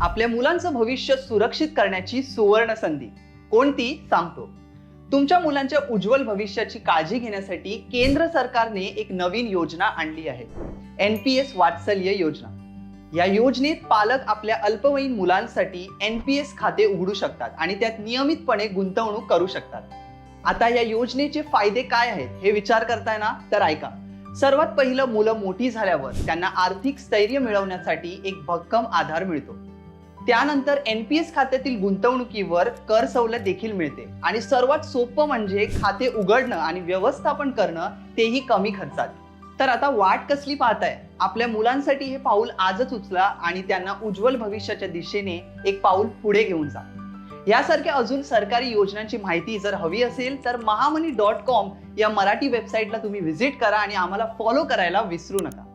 आपल्या मुलांचं भविष्य सुरक्षित करण्याची सुवर्ण संधी. कोणती? सांगतो. तुमच्या मुलांच्या उज्ज्वल भविष्याची काळजी घेण्यासाठी केंद्र सरकारने एक नवीन योजना आणली आहे. एन पी एस वात्सल्य योजना. या योजनेत पालक आपल्या अल्पवयीन मुलांसाठी एन पी एस खाते उघडू शकतात आणि त्यात नियमितपणे गुंतवणूक करू शकतात. आता या योजनेचे फायदे काय आहेत हे विचार करताय ना? तर ऐका. सर्वात पहिलं मुलं मोठी झाल्यावर त्यांना आर्थिक स्थैर्य मिळवण्यासाठी एक भक्कम आधार मिळतो. त्यानंतर एन पी एस खात्यातील गुंतवणुकीवर कर सवलत देखील मिळते. आणि सर्वात सोपं म्हणजे खाते उघडणं आणि व्यवस्थापन करणं तेही कमी खर्चात. तर आता वाट कसली पाहताय? आपल्या मुलांसाठी हे पाऊल आजच उचला आणि त्यांना उज्ज्वल भविष्याच्या दिशेने एक पाऊल पुढे घेऊन जा. यासारख्या अजून सरकारी योजनांची माहिती जर हवी असेल तर महामनी डॉट कॉम या मराठी वेबसाईटला तुम्ही व्हिजिट करा आणि आम्हाला फॉलो करायला विसरू नका.